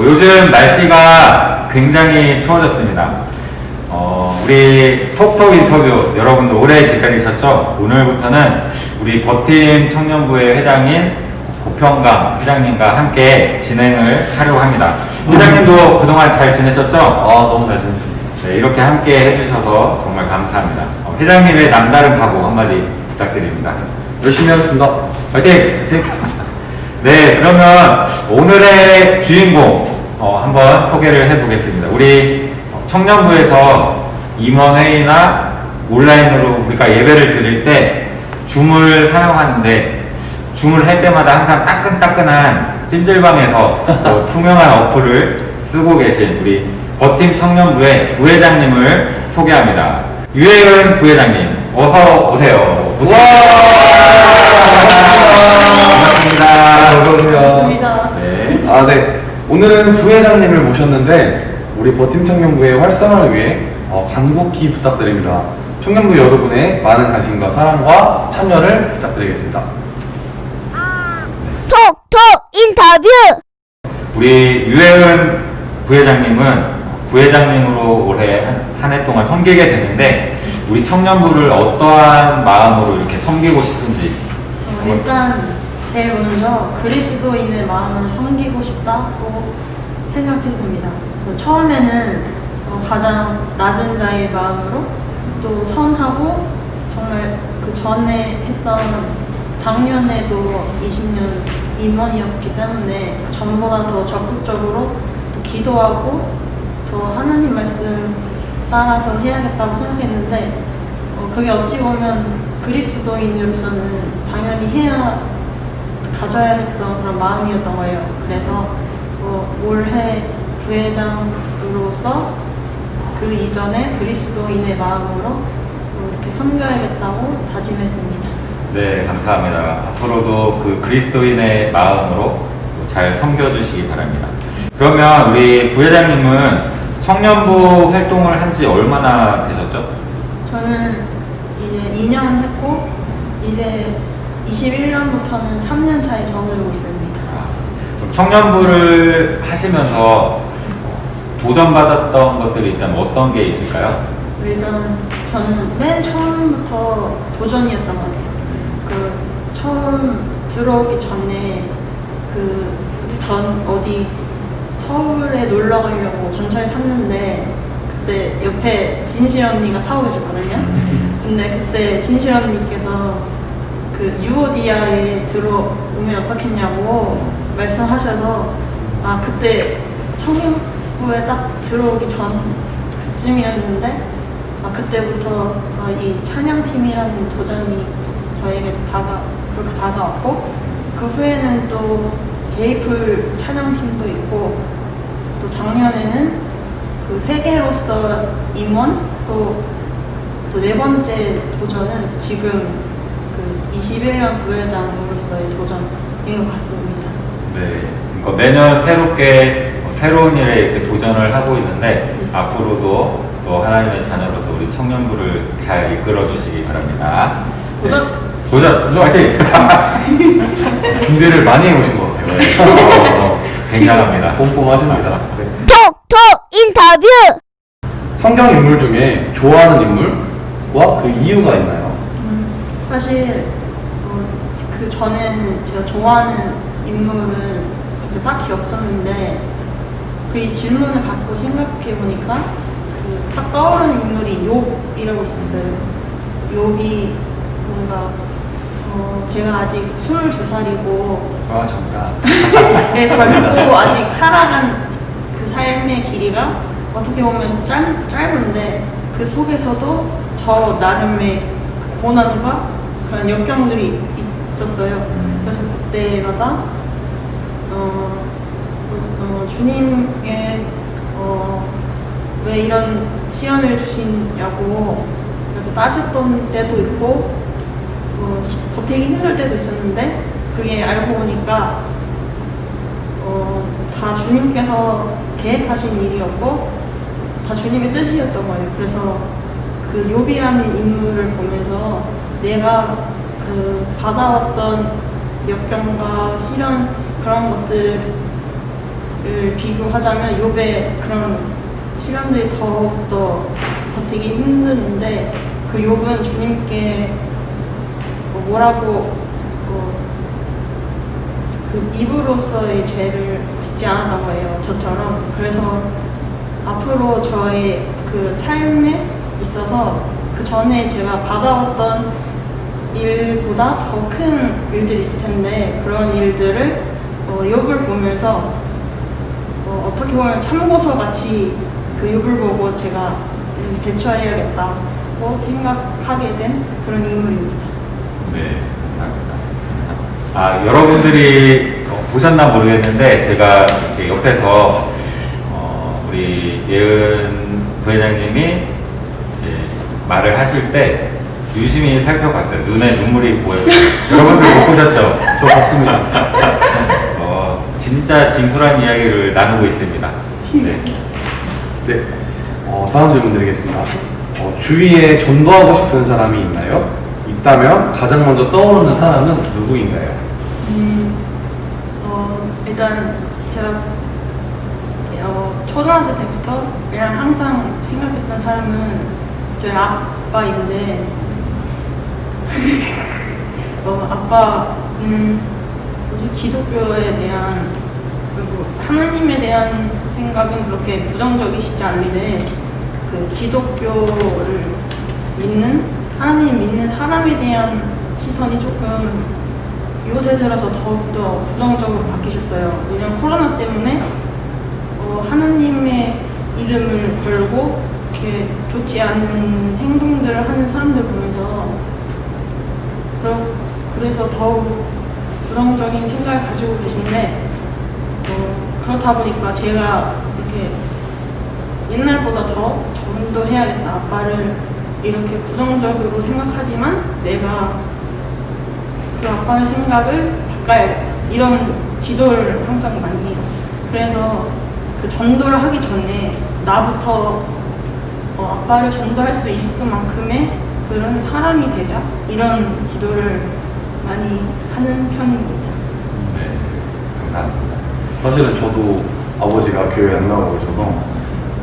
어, 요즘 날씨가 굉장히 추워졌습니다. 어, 우리 톡톡 인터뷰 여러분도 오래 기다리셨죠? 오늘부터는 우리 버팀 청년부의 회장인 고평강 회장님과 함께 진행을 하려고 합니다. 회장님도 그동안 잘 지내셨죠? 아 너무 잘 지냈습니다. 네, 이렇게 함께 해주셔서 정말 감사합니다. 어, 회장님의 남다른 각오 한마디 부탁드립니다. 열심히 하겠습니다. 화이팅! 네, 그러면 오늘의 주인공 어, 한번 소개를 해보겠습니다. 우리 청년부에서 임원회의나 온라인으로 우리가 예배를 드릴 때 줌을 사용하는데 줌을 할 때마다 항상 따끈따끈한 찜질방에서 또 투명한 어플을 쓰고 계신 우리 버팀 청년부의 부회장님을 소개합니다. 유혜은 부회장님, 어서 오세요. 반갑습니다. 어서오세요. 감사합니다. 네. 아 네. 오늘은 부회장님을 모셨는데 우리 버팀 청년부의 활성화를 위해 어, 간곡히 부탁드립니다. 청년부 여러분의 많은 관심과 사랑과 참여를 부탁드리겠습니다. 톡톡 인터뷰 우리 유혜은 부회장님은 부회장님으로 올해 한 해 동안 섬기게 되는데 우리 청년부를 어떠한 마음으로 이렇게 섬기고 싶은지 어, 일단 제일 먼저 그리스도인의 마음을 섬기고 싶다고 생각했습니다. 그 처음에는 어, 가장 낮은 자의 마음으로 또 선하고 정말 그 전에 했던 작년에도 20년 임원이었기 때문에 그 전보다 더 적극적으로 또 기도하고 더 하나님 말씀 따라서 해야겠다고 생각했는데 어, 그게 어찌 보면 그리스도인으로서는 당연히 해야 가져야 했던 그런 마음이었던 거예요. 그래서 어, 올해 부회장으로서 그 이전에 그리스도인의 마음으로 어, 이렇게 섬겨야겠다고 다짐했습니다. 네 감사합니다. 앞으로도 그 그리스도인의 마음으로 잘 섬겨주시기 바랍니다. 그러면 우리 부회장님은 청년부 활동을 한 지 얼마나 되셨죠? 저는 이제 2년 했고 이제 21년부터는 3년 차에 접어들고 있습니다. 아, 그럼 청년부를 하시면서 도전받았던 것들이 있다면 어떤 게 있을까요? 일단 저는 맨 처음부터 도전이었던 것 같아요. 그 처음 들어오기 전에 그 전 어디 서울에 놀러 가려고 전철 탔는데 그때 옆에 진실 언니가 타고 계셨거든요. 근데 그때 진실 언니께서 그 유오디아에 들어오면 어떻겠냐고 말씀하셔서 아 그때 청년부에 딱 들어오기 전 그쯤이었는데 아 그때부터 아, 이 찬양팀이라는 도전이 저에게 다가 그렇게 다가왔고 그 후에는 또 게이플 찬양팀도 있고 또 작년에는 그 회계로서 임원 또또 네 번째 도전은 지금 그 21년 부회장으로서의 도전인 것 같습니다. 네, 그러니까 매년 새롭게 어, 새로운 일에 이렇게 도전을 하고 있는데 앞으로도 또 하나님의 자녀로서 우리 청년부를 잘 이끌어 주시기 바랍니다. 도전! 네. 도전! 도전! 화이팅! 준비를 많이 해오신 것 같아요. 어, 굉장합니다. 꼼꼼하십니다. 네. 톡톡 인터뷰 성경 인물 중에 좋아하는 인물과 그 이유가 있나요? 음, 사실 어, 그 전에는 제가 좋아하는 인물은 이렇게 딱히 없었는데 그 이 질문을 받고 생각해 보니까 그 딱 떠오르는 인물이 욥이라고 있었어요. 욥이 뭔가 어, 제가 아직 22살이고 아, 정답. 네, 젊고 아직 살아간 그 삶의 길이가 어떻게 보면 짧, 짧은데 그 속에서도 저 나름의 그 고난과 그런 역경들이 있었어요. 그래서 그때마다 어, 어, 주님의 어, 왜 이런 시연을 주시냐고 이렇게 따졌던 때도 있고 어, 버티기 힘들 때도 있었는데 그게 알고 보니까 어, 다 주님께서 계획하신 일이었고 다 주님의 뜻이었던 거예요. 그래서 그 욥이라는 인물을 보면서 내가 그 받아왔던 역경과 시련 그런 것들을 비교하자면 욥의 그런 시련들이 더욱더 버티기 힘드는데 그 욥은 주님께 뭐 뭐라고 어, 그 입으로서의 죄를 짓지 않았던 거예요. 저처럼. 그래서 앞으로 저의 그 삶에 있어서 그 전에 제가 받아왔던 일보다 더 큰 일들이 있을 텐데 그런 일들을 어, 욥을 보면서 어, 어떻게 보면 참고서 같이 그 욥을 보고 제가 이렇게 대처해야겠다고 생각하게 된 그런 인물입니다. 네, 감사합니다. 아, 여러분들이 어, 보셨나 모르겠는데, 제가 이렇게 옆에서, 어, 우리 예은 부회장님이 말을 하실 때 유심히 살펴봤어요. 눈에 눈물이 보여요. 여러분들 못 보셨죠? 저 봤습니다. 어, 진짜 진솔한 이야기를 나누고 있습니다. 네. 네. 어, 다음 질문 드리겠습니다. 어, 주위에 전도하고 싶은 사람이 있나요? 있다면 가장 먼저 떠오르는 사람은 누구인가요? 음, 어, 일단 제가 어, 초등학생 때부터 그냥 항상 생각했던 사람은 저희 아빠인데 어, 아빠는 뭐지 기독교에 대한 그리고 하나님에 대한 생각은 그렇게 부정적이시지 않은데 그 기독교를 믿는 하나님 믿는 사람에 대한 시선이 조금 요새 들어서 더욱더 부정적으로 바뀌셨어요. 왜냐면 코로나 때문에 어, 하나님의 이름을 걸고 이렇게 좋지 않은 행동들을 하는 사람들 보면서 그러, 그래서 더욱 부정적인 생각을 가지고 계신데 어, 그렇다 보니까 제가 이렇게 옛날보다 더 전도해야겠다. 아빠를 이렇게 부정적으로 생각하지만 내가 그 아빠의 생각을 바꿔야겠다. 이런 기도를 항상 많이 해요. 그래서 그 전도를 하기 전에 나부터 어, 아빠를 전도할 수 있을 만큼의 그런 사람이 되자. 이런 기도를 많이 하는 편입니다. 네. 감사합니다. 사실은 저도 아버지가 교회 안 나가고 있어서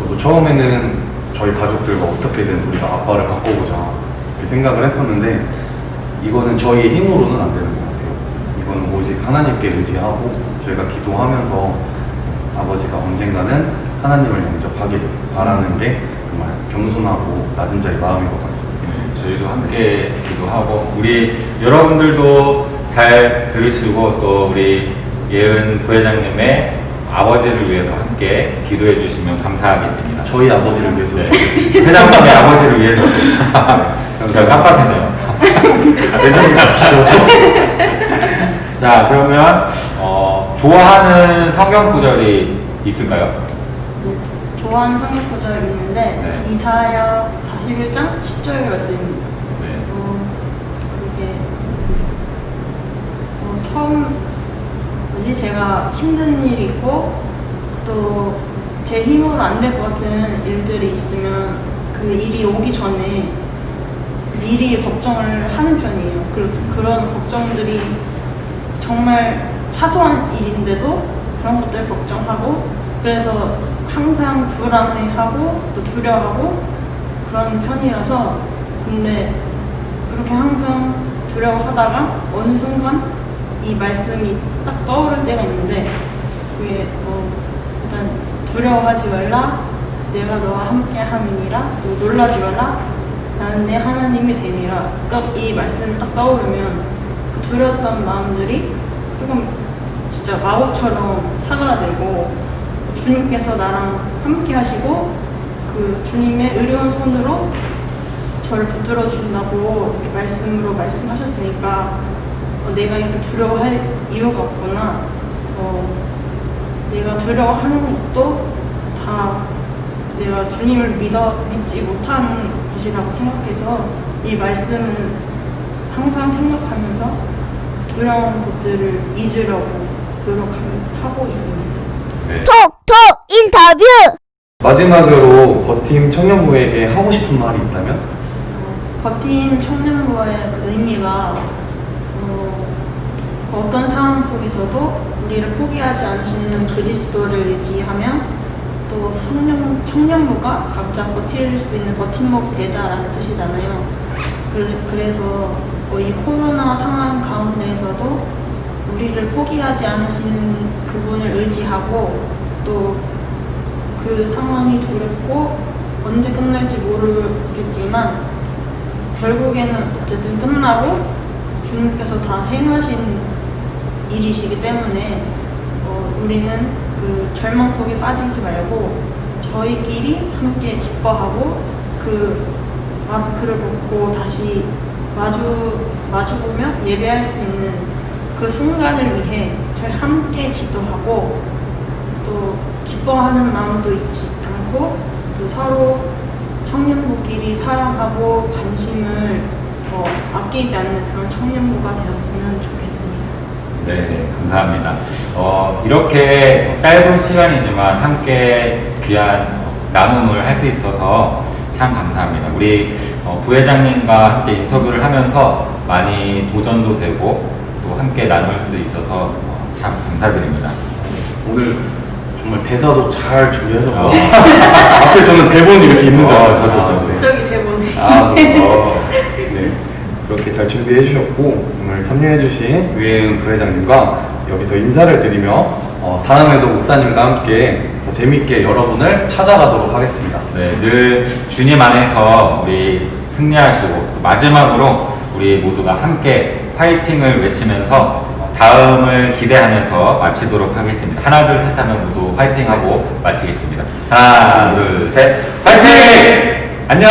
저도 처음에는 저희 가족들과 어떻게든 우리가 아빠를 바꿔보자 이렇게 생각을 했었는데 이거는 저희의 힘으로는 안 되는 것 같아요. 이거는 오직 하나님께 의지하고 저희가 기도하면서 아버지가 언젠가는 하나님을 영접하길 바라는 게 정말 겸손하고 낮은 자의 마음인 것 같습니다. 네, 저희도 함께 기도하고 우리 여러분들도 잘 들으시고 또 우리 예은 부회장님의 아버지를 위해서 함께 기도해 주시면 감사하겠습니다. 저희 아버지를 위해서 네. 회장님의 아버지를 위해서 제가 깜빡했네요. 왼쪽이 갑시다. 자 그러면 어, 좋아하는 성경 구절이 있을까요? 네, 좋아하는 성경 구절이 있는데 네. 이사야 41장 10절 말씀입니다. 네. 어, 그게 어, 처음 뭐지 제가 힘든 일이 있고 또 제 힘으로 안 될 것 같은 일들이 있으면 그 일이 오기 전에 미리 걱정을 하는 편이에요. 그, 그런 걱정들이 정말 사소한 일인데도 그런 것들 걱정하고 그래서 항상 불안해하고 또 두려워하고 그런 편이라서 근데 그렇게 항상 두려워하다가 어느 순간 이 말씀이 딱 떠오를 때가 있는데 그게 어 일단 두려워하지 말라 내가 너와 함께 함이니라 또 놀라지 말라 나는 내 하나님이 됨이라. 딱이 말씀을 딱 떠오르면 그 두려웠던 마음들이 조금 진짜 마법처럼 사그라들고 주님께서 나랑 함께 하시고 그 주님의 의로운 손으로 저를 붙들어 주신다고 이렇게 말씀으로 말씀하셨으니까 어, 내가 이렇게 두려워할 이유가 없구나. 어, 내가 두려워하는 것도 다 내가 주님을 믿어 믿지 못한 것이라고 생각해서 이 말씀을 항상 생각하면서 두려운 것들을 잊으려고 노력하고 있습니다. 네. 톡톡 인터뷰 마지막으로 버팀 청년부에게 하고 싶은 말이 있다면? 어, 버팀 청년부의 그 의미가 어, 그 속에서도 우리를 포기하지 않으시는 그리스도를 의지하며 또 성령, 청년부가 각자 버틸 수 있는 버팀목 되자라는 뜻이잖아요. 그- 그래 서 어, 이 코로나 상황 가운데에서도 우리를 포기하지 않으시는 그분을 의지하고 또 그 상황이 두렵고 언제 끝날지 모르겠지만 결국에는 어쨌든 끝나고 주님께서 다 행하신 일이시기 때문에 어, 우리는 그 절망 속에 빠지지 말고 저희끼리 함께 기뻐하고 그 마스크를 벗고 다시 마주 마주보며 예배할 수 있는 그 순간을 위해 저희 함께 기도하고 또 기뻐하는 마음도 잊지 않고 또 서로 청년부끼리 사랑하고 관심을 어, 아끼지 않는 그런 청년부가 되었으면 좋겠습니다. 네, 네, 감사합니다. 어, 이렇게 짧은 시간이지만 함께 귀한 나눔을 할 수 있어서 참 감사합니다. 우리 어, 부회장님과 함께 인터뷰를 하면서 많이 도전도 되고 또 함께 나눌 수 있어서 어, 참 감사드립니다. 오늘 정말 대사도 잘 준비하셨고 어. 앞에 저는 대본이 이렇게 있는 줄 어, 알았어요. 저도, 아. 네. 저기 대본. 아, 어, 네. 그렇게 잘 준비해 주셨고 오늘 참여해 주신 유혜은 부회장님과 여기서 인사를 드리며 어, 다음에도 목사님과 함께 더 재밌게 여러분을 찾아가도록 하겠습니다. 네, 늘 주님 안에서 우리 승리하시고 또 마지막으로 우리 모두가 함께 파이팅을 외치면서 다음을 기대하면서 마치도록 하겠습니다. 하나, 둘, 셋 하면 모두 파이팅 하고 마치겠습니다. 하나, 둘, 셋, 파이팅! 안녕!